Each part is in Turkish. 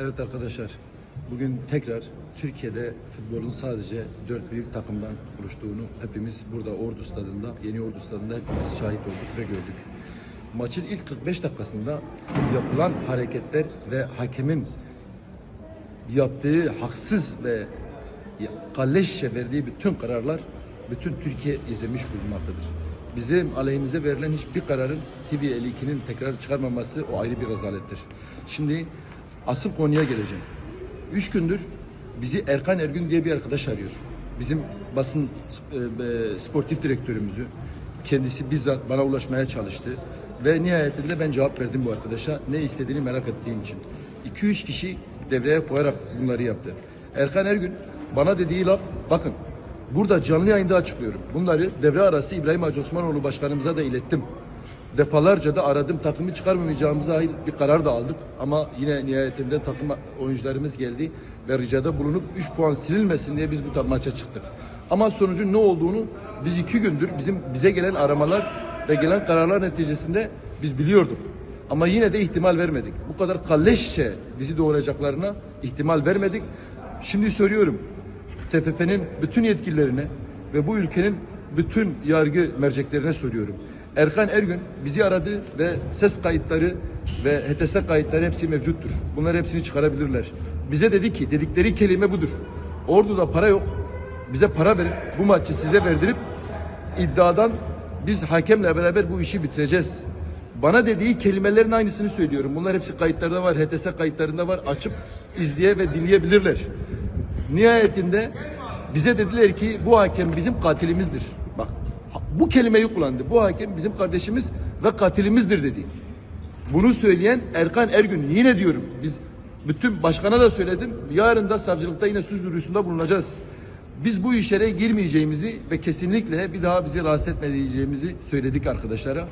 Evet arkadaşlar, bugün tekrar Türkiye'de futbolun sadece dört büyük takımdan oluştuğunu hepimiz burada Ordu Stadı'nda, Yeni Ordu Stadı'nda hepimiz şahit olduk ve gördük. Maçın ilk 45 dakikasında yapılan hareketler ve hakemin yaptığı haksız ve kalleşçe verdiği bütün kararlar bütün Türkiye izlemiş bulunmaktadır. Bizim aleyhimize verilen hiçbir kararın TV 52'nin tekrar çıkarmaması o ayrı bir rezalettir. Şimdi asıl konuya geleceğim. Üç gündür bizi Erkan Ergün diye bir arkadaş arıyor. Bizim basın e, e, sportif direktörümüzü kendisi bizzat bana ulaşmaya çalıştı. Ve nihayetinde ben cevap verdim bu arkadaşa. Ne istediğini merak ettiğim için. 2-3 kişi devreye koyarak bunları yaptı. Erkan Ergün bana dediği laf bakın burada canlı yayında açıklıyorum. Bunları devre arası İbrahim Hacı Osmanoğlu başkanımıza da ilettim. Defalarca da aradım takımı çıkarmamayacağımıza ait bir karar da aldık. Ama yine nihayetinde takım oyuncularımız geldi ve ricada bulunup 3 puan silinmesin diye biz bu maça çıktık. Ama sonucun ne olduğunu biz iki gündür bizim bize gelen aramalar ve gelen kararlar neticesinde biz biliyorduk. Ama yine de ihtimal vermedik. Bu kadar kalleşçe bizi doğuracaklarına ihtimal vermedik. Şimdi söylüyorum. TFF'nin bütün yetkililerine ve bu ülkenin bütün yargı merceklerine soruyorum. Erkan Ergün bizi aradı ve ses kayıtları ve HTS kayıtları hepsi mevcuttur. Bunlar hepsini çıkarabilirler. Bize dedi ki dedikleri kelime budur. Ordu'da para yok. Bize para verin. Bu maçı size verdirip iddiadan biz hakemle beraber bu işi bitireceğiz. Bana dediği kelimelerin aynısını söylüyorum. Bunlar hepsi kayıtlarda var, HTS kayıtlarında var. Açıp izleye ve dinleyebilirler. Nihayetinde bize dediler ki bu hakem bizim katilimizdir. Bu kelimeyi kullandı. Bu hakem bizim kardeşimiz ve katilimizdir dedi. Bunu söyleyen Erkan Ergün yine diyorum biz bütün başkana da söyledim. Yarın da savcılıkta yine suç duyurusunda bulunacağız. Biz bu işlere girmeyeceğimizi ve kesinlikle bir daha bizi rahatsız etmeyeceğimizi söyledik arkadaşlara.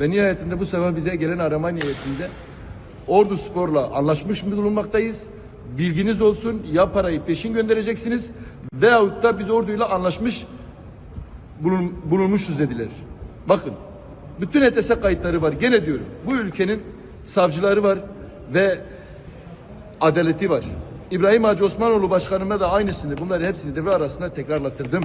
Ve nihayetinde bu sefer bize gelen arama niyetinde Ordu Spor'la anlaşmış mı bulunmaktayız? Bilginiz olsun ya parayı peşin göndereceksiniz veyahut da biz Ordu'yla anlaşmış bulun, bulunmuşuz dediler. Bakın bütün HTS kayıtları var. Gene diyorum bu ülkenin savcıları var ve adaleti var. İbrahim Hacı Osmanoğlu başkanıma da aynısını bunları hepsini devre arasında tekrarlattırdım.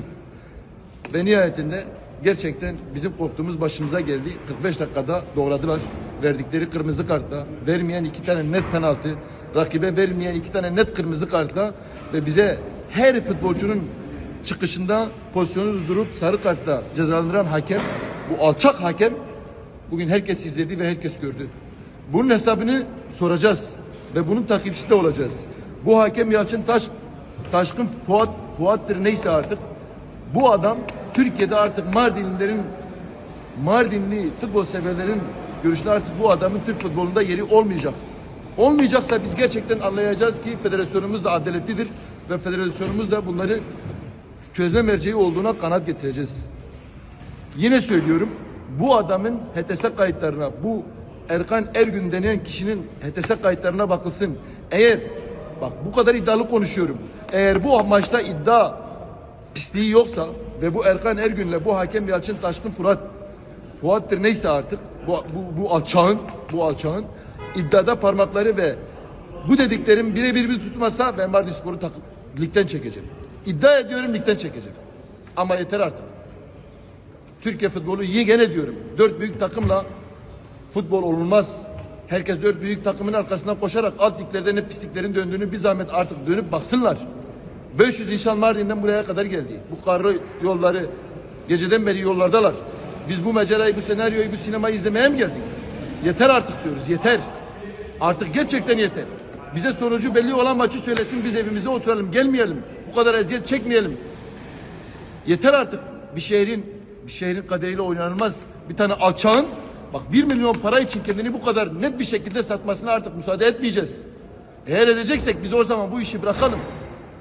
Ve nihayetinde gerçekten bizim korktuğumuz başımıza geldi. 45 dakikada doğradılar. Verdikleri kırmızı kartla, vermeyen iki tane net penaltı, rakibe vermeyen iki tane net kırmızı kartla ve bize her futbolcunun çıkışında pozisyonu durdurup sarı kartla cezalandıran hakem, bu alçak hakem bugün herkes izledi ve herkes gördü. Bunun hesabını soracağız ve bunun takipçisi de olacağız. Bu hakem Yalçın Taş, Taşkın Fuat, Fuat'tır neyse artık bu adam Türkiye'de artık Mardinlilerin Mardinli futbol severlerin görüşünde artık bu adamın Türk futbolunda yeri olmayacak. Olmayacaksa biz gerçekten anlayacağız ki federasyonumuz da adaletlidir ve federasyonumuz da bunları çözme merceği olduğuna kanat getireceğiz. Yine söylüyorum bu adamın HTS kayıtlarına bu Erkan Ergün denen kişinin HTS kayıtlarına bakılsın. Eğer bak bu kadar iddialı konuşuyorum. Eğer bu maçta iddia pisliği yoksa ve bu Erkan Ergün'le bu hakem Yalçın Taşkın Fırat Fuat'tır neyse artık bu, bu, bu alçağın bu alçağın iddiada parmakları ve bu dediklerim birebir bir tutmasa ben Mardin Spor'u ligden çekeceğim. İddia ediyorum ligden çekeceğim. Ama yeter artık. Türkiye futbolu iyi gene diyorum. Dört büyük takımla futbol olunmaz. Herkes dört büyük takımın arkasından koşarak alt liglerde ne pisliklerin döndüğünü bir zahmet artık dönüp baksınlar. 500 insan Mardin'den buraya kadar geldi. Bu karlı yolları geceden beri yollardalar. Biz bu mecerayı, bu senaryoyu, bu sinemayı izlemeye mi geldik? Yeter artık diyoruz, yeter. Artık gerçekten yeter. Bize sonucu belli olan maçı söylesin, biz evimize oturalım, gelmeyelim. Bu kadar eziyet çekmeyelim. Yeter artık. Bir şehrin bir şehrin kaderiyle oynanılmaz. Bir tane alçağın bak bir milyon para için kendini bu kadar net bir şekilde satmasına artık müsaade etmeyeceğiz. Eğer edeceksek biz o zaman bu işi bırakalım.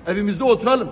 Evimizde oturalım.